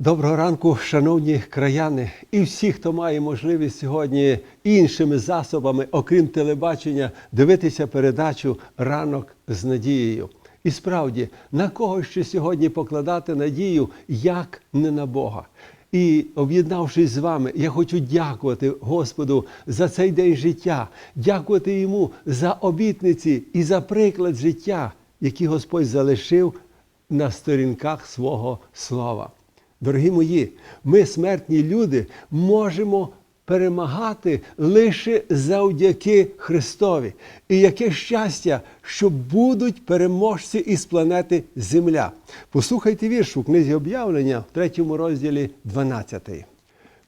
Доброго ранку, шановні краяни, і всі, хто має можливість сьогодні іншими засобами, окрім телебачення, дивитися передачу Ранок з надією. І справді, на кого ще сьогодні покладати надію, як не на Бога. І об'єднавшись з вами, я хочу дякувати Господу за цей день життя, дякувати йому за обітниці і за приклад життя, який Господь залишив на сторінках свого слова. Дорогі мої, ми, смертні люди, можемо перемагати лише завдяки Христові. І яке щастя, що будуть переможці із планети Земля. Послухайте вірш у книзі об'явлення в третьому розділі 12.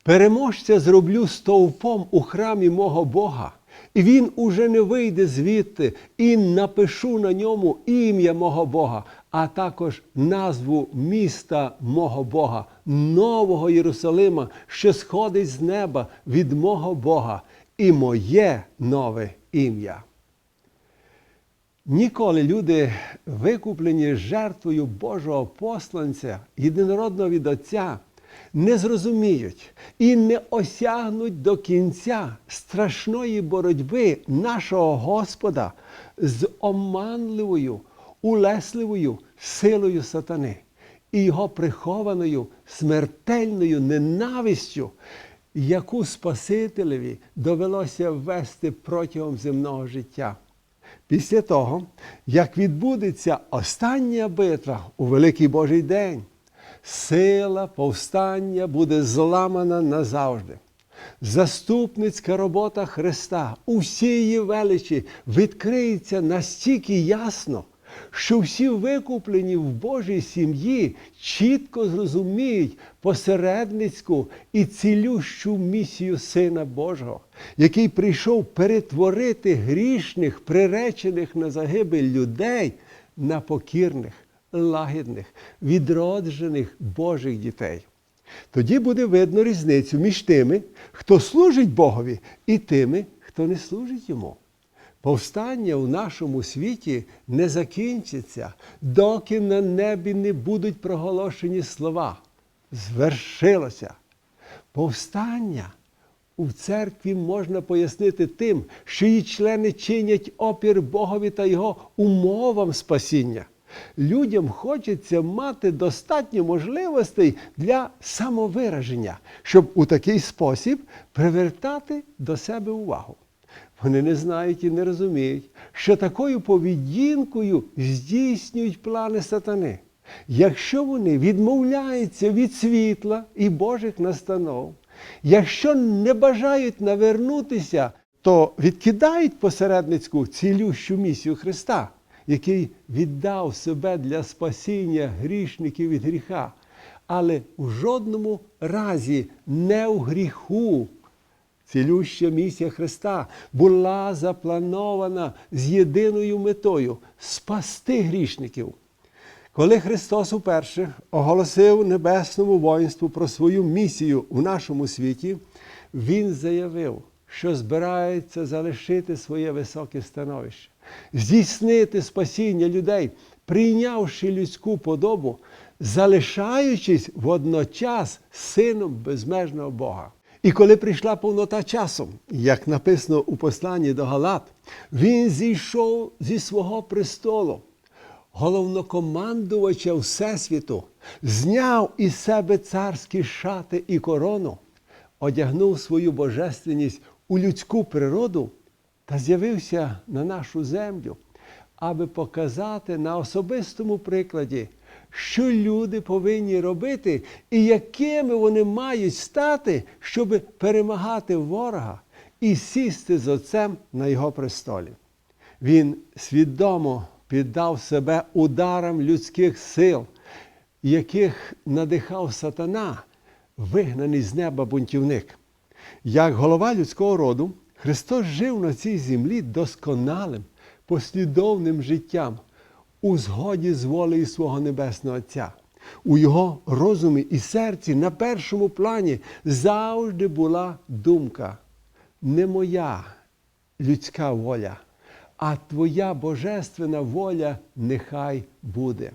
Переможця зроблю стовпом у храмі мого Бога, і він уже не вийде звідти, і напишу на ньому ім'я мого Бога, а також назву міста мого Бога, нового Єрусалима, що сходить з неба від мого Бога, і моє нове ім'я. Ніколи люди, викуплені жертвою Божого посланця, єдинородного від Отця, не зрозуміють і не осягнуть до кінця страшної боротьби нашого Господа з оманливою, улесливою силою сатани і його прихованою смертельною ненавистю, яку Спасителеві довелося ввести протягом земного життя. Після того, як відбудеться остання битва у Великий Божий день, сила повстання буде зламана назавжди. Заступницька робота Христа у всій величі відкриється настільки ясно, що всі викуплені в Божій сім'ї чітко зрозуміють посередницьку і цілющу місію Сина Божого, який прийшов перетворити грішних, приречених на загибель людей на покірних, лагідних, відроджених Божих дітей. Тоді буде видно різницю між тими, хто служить Богові, і тими, хто не служить йому. Повстання у нашому світі не закінчиться, доки на небі не будуть проголошені слова. Звершилося. Повстання у церкві можна пояснити тим, що її члени чинять опір Богові та його умовам спасіння. Людям хочеться мати достатньо можливостей для самовираження, щоб у такий спосіб привертати до себе увагу. Вони не знають і не розуміють, що такою поведінкою здійснюють плани сатани. Якщо вони відмовляються від світла і Божих настанов, якщо не бажають навернутися, то відкидають посередницьку цілющу місію Христа, який віддав себе для спасіння грішників від гріха, але у жодному разі не у гріху. Цілюща місія Христа була запланована з єдиною метою спасти грішників. Коли Христос уперше оголосив небесному воїнству про свою місію у нашому світі, Він заявив, що збирається залишити своє високе становище, здійснити спасіння людей, прийнявши людську подобу, залишаючись водночас сином безмежного Бога. І коли прийшла повнота часу, як написано у посланні до Галат, він зійшов зі свого престолу, головнокомандувача Всесвіту, зняв із себе царські шати і корону, одягнув свою божественність у людську природу та з'явився на нашу землю, аби показати на особистому прикладі, що люди повинні робити і якими вони мають стати, щоб перемагати ворога і сісти з отцем на його престолі. Він свідомо піддав себе ударам людських сил, яких надихав сатана, вигнаний з неба бунтівник. Як голова людського роду, Христос жив на цій землі досконалим, послідовним життям у згоді з волею свого Небесного Отця. У його розумі і серці на першому плані завжди була думка не моя людська воля, а твоя божественна воля нехай буде.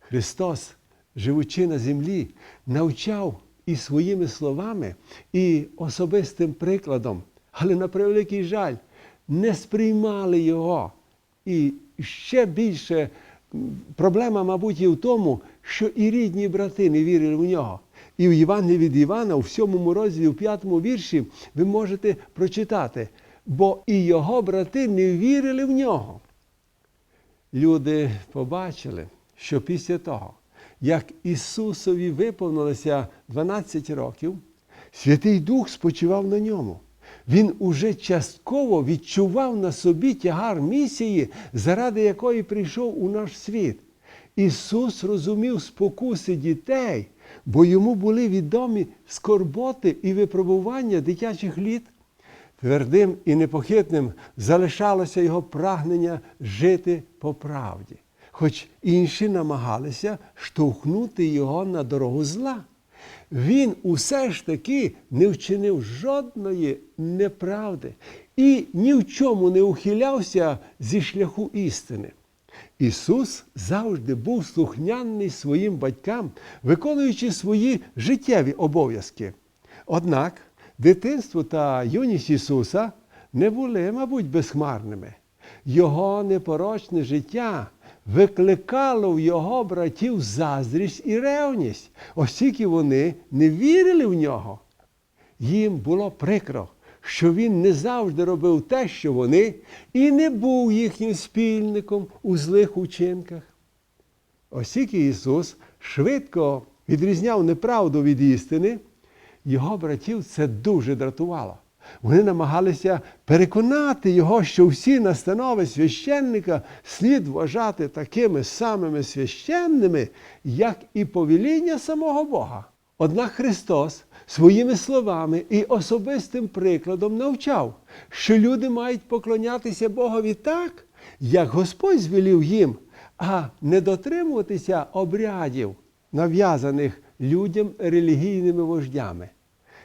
Христос живучи на землі, навчав і своїми словами, і особистим прикладом, але на превеликий жаль, не сприймали його. І ще більше проблема, мабуть, і в тому, що і рідні брати не вірили в нього. І в Євангелії від Івана, у сьомому розділі, у п'ятому вірші, ви можете прочитати, бо і його брати не вірили в нього. Люди побачили, що після того, як Ісусові виповнилося 12 років, Святий Дух спочивав на ньому. Він уже частково відчував на собі тягар місії, заради якої прийшов у наш світ. Ісус розумів спокуси дітей, бо йому були відомі скорботи і випробування дитячих літ. Твердим і непохитним залишалося його прагнення жити по правді, хоч інші намагалися штовхнути його на дорогу зла. Він усе ж таки не вчинив жодної неправди і ні в чому не ухилявся зі шляху істини. Ісус завжди був слухняний своїм батькам, виконуючи свої життєві обов'язки. Однак дитинство та юність Ісуса не були, мабуть, безхмарними. Його непорочне життя викликало в його братів заздрість і ревність, оскільки вони не вірили в нього. Їм було прикро, що він не завжди робив те, що вони, і не був їхнім спільником у злих учинках. Оскільки Ісус швидко відрізняв неправду від істини, його братів це дуже дратувало. Вони намагалися переконати його, що всі настанови священника слід вважати такими самими священними, як і повеління самого Бога. Однак Христос своїми словами і особистим прикладом навчав, що люди мають поклонятися Богові так, як Господь звелів їм, а не дотримуватися обрядів, нав'язаних людям релігійними вождями.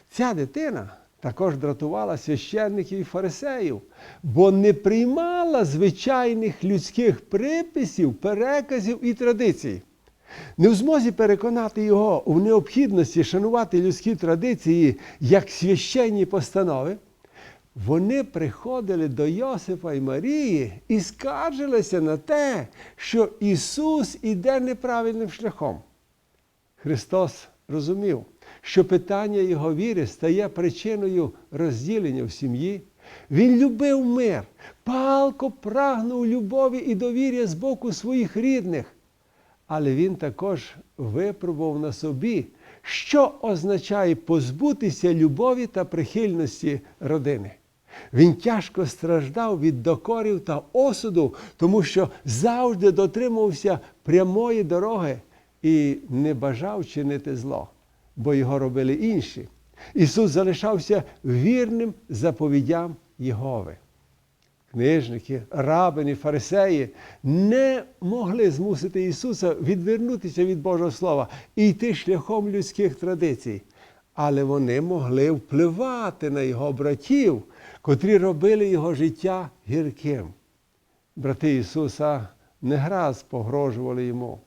Ця дитина також дратувала священників і фарисеїв, бо не приймала звичайних людських приписів, переказів і традицій. Не в змозі переконати його у необхідності шанувати людські традиції як священні постанови, вони приходили до Йосифа і Марії і скаржилися на те, що Ісус іде неправильним шляхом. Христос розумів, що питання його віри стає причиною розділення в сім'ї. Він любив мир, палко прагнув любові і довір'я з боку своїх рідних. Але він також випробував на собі, що означає позбутися любові та прихильності родини. Він тяжко страждав від докорів та осуду, тому що завжди дотримувався прямої дороги і не бажав чинити зло, бо його робили інші. Ісус залишався вірним заповідям Єгови. Книжники, рабини, фарисеї не могли змусити Ісуса відвернутися від Божого Слова і йти шляхом людських традицій. Але вони могли впливати на його братів, котрі робили його життя гірким. Брати Ісуса не граз погрожували йому,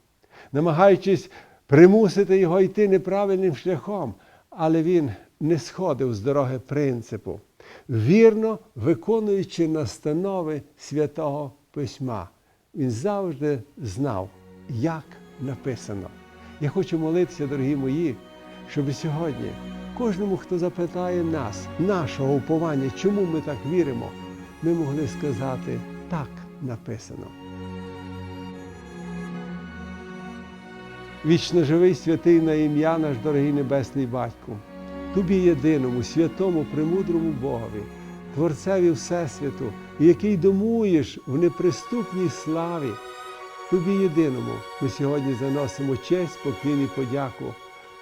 намагаючись примусити його йти неправильним шляхом, але він не сходив з дороги принципу, вірно виконуючи настанови святого Письма. Він завжди знав, як написано. Я хочу молитися, дорогі мої, щоб сьогодні кожному, хто запитає нас, нашого уповання, чому ми так віримо, ми могли сказати так написано. Вічно живий святий на ім'я наш дорогий Небесний Батько, Тобі єдиному, святому, премудрому Богові, Творцеві Всесвіту, який домуєш в неприступній славі. Тобі єдиному ми сьогодні заносимо честь, поклін і подяку,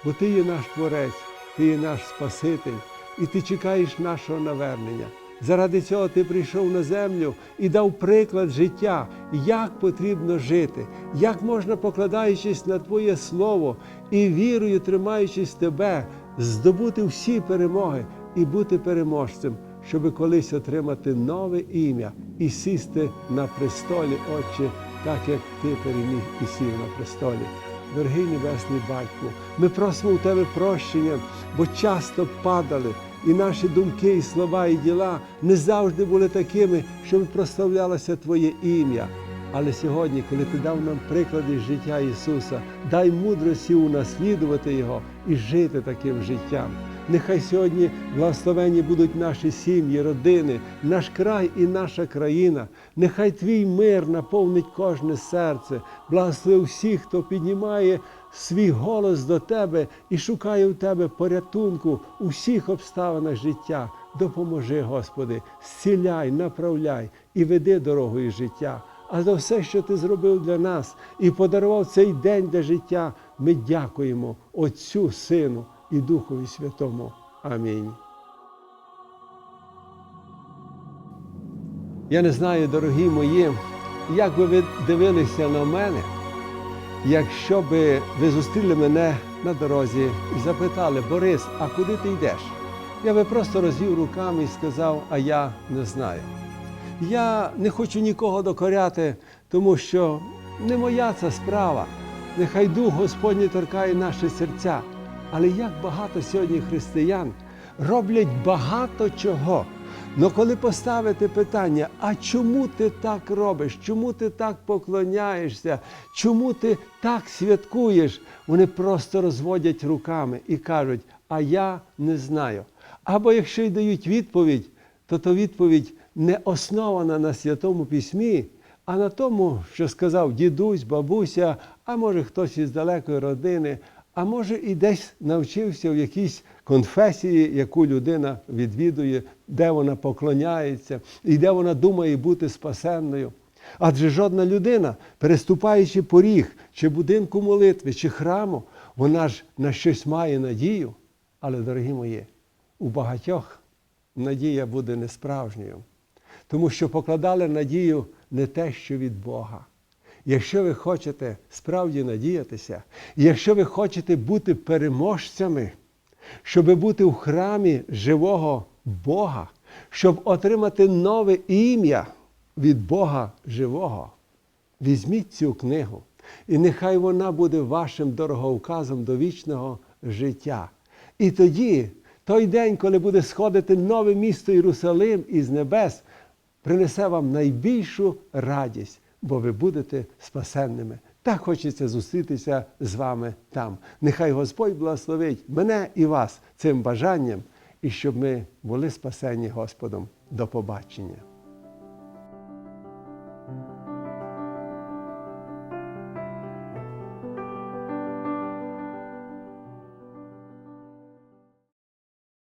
бо Ти є наш Творець, Ти є наш Спаситель, і Ти чекаєш нашого навернення. Заради цього ти прийшов на землю і дав приклад життя, як потрібно жити, як можна, покладаючись на Твоє Слово і вірою, тримаючись тебе, здобути всі перемоги і бути переможцем, щоби колись отримати нове ім'я і сісти на престолі, Отче, так як Ти переміг і сів на престолі. дорогий Небесний Батько, ми просимо у Тебе прощення, бо часто падали, і наші думки, і слова, і діла не завжди були такими, щоб прославлялося Твоє ім'я. Але сьогодні, коли ти дав нам приклади життя Ісуса, дай мудрості унаслідувати Його і жити таким життям. Нехай сьогодні благословені будуть наші сім'ї, родини, наш край і наша країна. Нехай твій мир наповнить кожне серце. Благослови всіх, хто піднімає свій голос до тебе і шукає в тебе порятунку у всіх обставинах життя. Допоможи, Господи, зціляй, направляй і веди дорогою життя. А за все, що ти зробив для нас і подарував цей день для життя, ми дякуємо Отцю, Сину і Духові Святому. Амінь. Я не знаю, дорогі мої, як би ви дивилися на мене, якщо би ви зустріли мене на дорозі і запитали, Борис, а куди ти йдеш? Я би просто розвів руками і сказав, а я не знаю. Я не хочу нікого докоряти, тому що не моя це справа. Нехай Дух Господній торкає наші серця. Але як багато сьогодні християн роблять багато чого. Но коли поставити питання, а чому ти так робиш? Чому ти так поклоняєшся? Чому ти так святкуєш? Вони просто розводять руками і кажуть, а я не знаю. Або якщо й дають відповідь, то то відповідь не основана на святому письмі, а на тому, що сказав дідусь, бабуся, а може хтось із далекої родини, а може і десь навчився в якійсь конфесії, яку людина відвідує, де вона поклоняється і де вона думає бути спасенною. Адже жодна людина, переступаючи поріг чи будинку молитви, чи храму, вона ж на щось має надію. Але, дорогі мої, у багатьох надія буде несправжньою, тому що покладали надію не те, що від Бога. Якщо ви хочете справді надіятися, якщо ви хочете бути переможцями, щоб бути в храмі живого Бога, щоб отримати нове ім'я від Бога живого, візьміть цю книгу, і нехай вона буде вашим дороговказом до вічного життя. І тоді, той день, коли буде сходити нове місто Єрусалим із небес, принесе вам найбільшу радість, бо ви будете спасенними. Так хочеться зустрітися з вами там. Нехай Господь благословить мене і вас цим бажанням, і щоб ми були спасені Господом. До побачення.